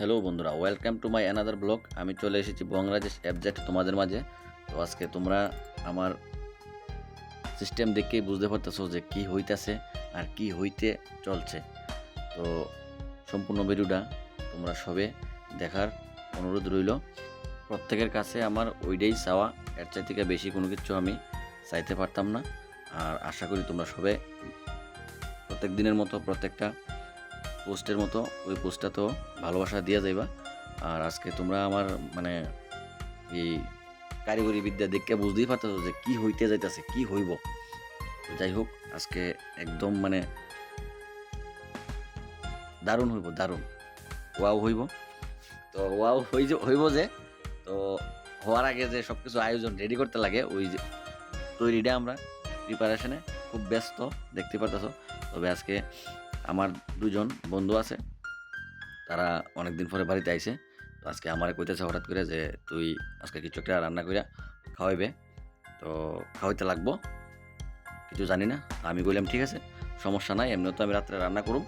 Hello বন্ধুরা welcome to my another blog আমি চলে এসেছি বংলাদেশ অ্যাবজেক্ট তোমাদের মাঝে। তো আজকে তোমরা আমার সিস্টেম দেখেই বুঝতে পারতেছো যে কি হইতাছে আর কি হইতে চলছে। তো সম্পূর্ণ ভিডিওটা তোমরা সবে দেখার অনুরোধ রইল। প্রত্যেকের কাছে আমার ওইটাই চাওয়া, এর চাই থেকে বেশি কোনো কিছু আমি চাইতে পারতাম না। আর আশা করি তোমরা সবে প্রত্যেক দিনের মতো প্রত্যেকটা পোস্টের মতো, ওই পোস্টটা তো ভালোবাসা দিয়ে যাইবা। আর আজকে তোমরা আমার মানে এই কারিগরি বিদ্যা দেখে বুঝতেই পারতেছো যে কি হইতে যাইতেছে, কি হইব। যাই হোক, আজকে একদম মানে দারুণ হইব, দারুণ। ওয়াও হইব। তো ওয়াও হইব যে, তো হওয়ার আগে যে সব কিছু আয়োজন রেডি করতে লাগে, ওই যে তৈরিটা আমরা প্রিপারেশনে খুব ব্যস্ত, দেখতে পারতেছো। তবে আজকে আমার দুজন বন্ধু আছে, তারা অনেক দিন পরে বাড়িতে আইছে। তো আজকে আমার কইতেছে হঠাৎ করে যে, তুই আজকে কিছু একটা রান্না কইরা খাওয়াইবে। তো খাওয়াইতে লাগবো। কিছু জানি না, আমি বললাম ঠিক আছে, সমস্যা নাই এমনি তো আমি রাত্রে রান্না করুম।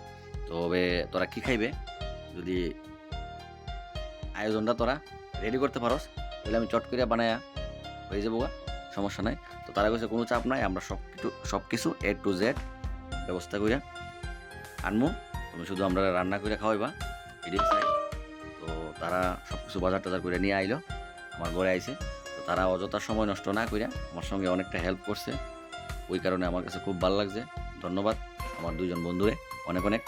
তবে তোরা কি খাইবে? যদি আয়োজনটা তোরা রেডি করতে পারোস, তাহলে আমি চট করে বানায়া হয়ে যাব সমস্যা নাই। তো তারা কইছে, কোনো চাপ নাই, আমরা সব কিছু সব কিছু এ টু জেড ব্যবস্থা কইরা আনমু। তুমি শুধু আমরা রান্না করে খাওয়াইবা, এটাই চাই। তো তারা সব কিছু বাজার টাজার করে নিয়ে আইলো, আমার ঘরে আইছে। তো তারা অযথা সময় নষ্ট না করে আমার সঙ্গে অনেকটা হেল্প করছে। ওই কারণে আমার কাছে খুব ভালো লাগছে। ধন্যবাদ আমার দুইজন বন্ধুরে, অনেক অনেক।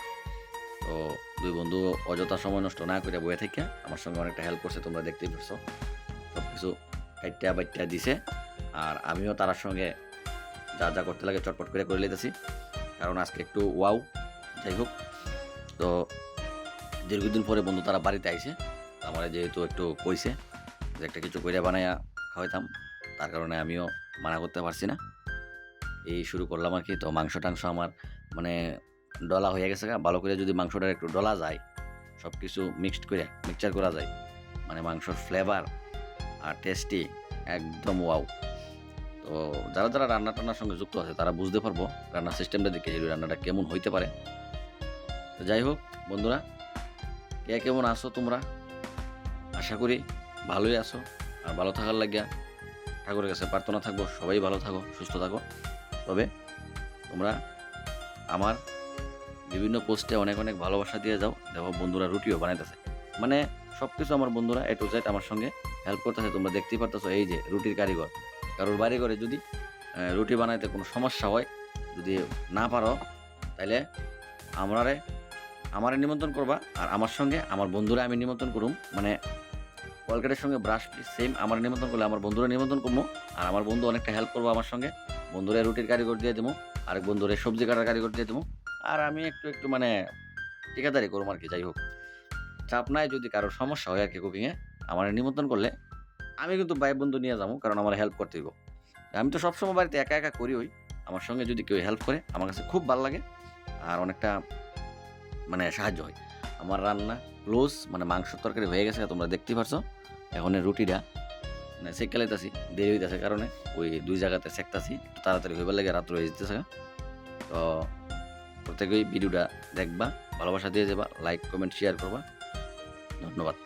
তো দুই বন্ধু অযথা সময় নষ্ট না করে বয়ে থেকে আমার সঙ্গে অনেকটা হেল্প করছে, তোমরা দেখতেই পারছ। সব কিছু কাইটা বাইটা দিছে। আর আমিও তার সঙ্গে যা যা করতে লাগে চটপট করে করে লিতেছি কারণ আজকে একটু ওয়াও যাই হোক, তো দীর্ঘদিন পরে বন্ধু তারা বাড়িতে আইছে আমার যেহেতু একটু কইছে যে একটা কিছু কইরা বানাইয়া খাওয়াইতাম, তার কারণে আমিও মানা করতে পারছি না এই শুরু করলাম আর কি, তো মাংস টাংস আমার মানে ডলা হয়ে গেছে। ভালো করে যদি মাংসটা একটু ডলা যায় সব কিছু মিক্সড করে মিক্সচার করা যায় মানে মাংসর ফ্লেভার আর টেস্টি একদম ওয়াও তো যারা যারা রান্না টান্নার সঙ্গে যুক্ত আছে, তারা বুঝতে পারব রান্নার সিস্টেমটা দেখে যে রান্নাটা কেমন হইতে পারে তো যাই হোক, বন্ধুরা, কে কেমন আছো তোমরা? আশা করি ভালোই আছো আর ভালো থাকার লাগিয়া ঠাকুরের কাছে প্রার্থনা থাকব, সবাই ভালো থাকো, সুস্থ থাকো। তবে তোমরা আমার বিভিন্ন পোস্টে অনেক অনেক ভালোবাসা দিয়ে যাও, দেখো বন্ধুরা রুটিও বানাইতেছে। মানে সব কিছু আমার বন্ধুরা এ টু জেড আমার সঙ্গে হেল্প করতেছে, তোমরা দেখতেই পারতেছো এই যে রুটির কারিগর। কারোর বাড়ি করে যদি রুটি বানাইতে কোনো সমস্যা হয়, যদি না পারো তাহলে আমরারে আমারে নিমন্ত্রণ করবা, আর আমার সঙ্গে আমার বন্ধুরা আমি নিমন্ত্রণ করুম। মানে কলকাতার সঙ্গে ব্রাশ সেম আমার নিমন্ত্রণ করলে আমার বন্ধুরা নিমন্ত্রণ করব আর আমার বন্ধু অনেকটা হেল্প করব আমার সঙ্গে। বন্ধুরা রুটির কারিগর দিয়ে দেবো আরেক বন্ধুরে সবজি কাটার কারিগর দিয়ে দেবো আর আমি একটু একটু মানে ঠিকাদারি করব আর কি যাই হোক। চাপ নাই যদি কারোর সমস্যা হয় আর কি কুকিংয়ে আমার নিমন্ত্রণ করলে আমি কিন্তু ভাই বন্ধু নিয়ে যাব, কারণ আমার হেল্প করতে হইব। আমি তো সবসময় বাড়িতে একা একা করি ওই, আমার সঙ্গে যদি কেউ হেল্প করে, আমার কাছে খুব ভালো লাগে, আর অনেকটা মানে সাহায্য হয়। আমার রান্না ক্লোজ মানে মাংস তরকারি হয়ে গেছে, তোমরা দেখতে পারছ। এখন রুটিটা মানে সেকে লাইতাছি দেরি হইতেছে কারণে ওই দুই জায়গাতে সেকতাছি তাড়াতাড়ি হইবার লাগে, রাত্র হয়ে যেতেছে। তো প্রত্যেকেই ভিডিওটা দেখবা, ভালোবাসা দিয়ে যাবা লাইক কমেন্ট শেয়ার করবা। ধন্যবাদ।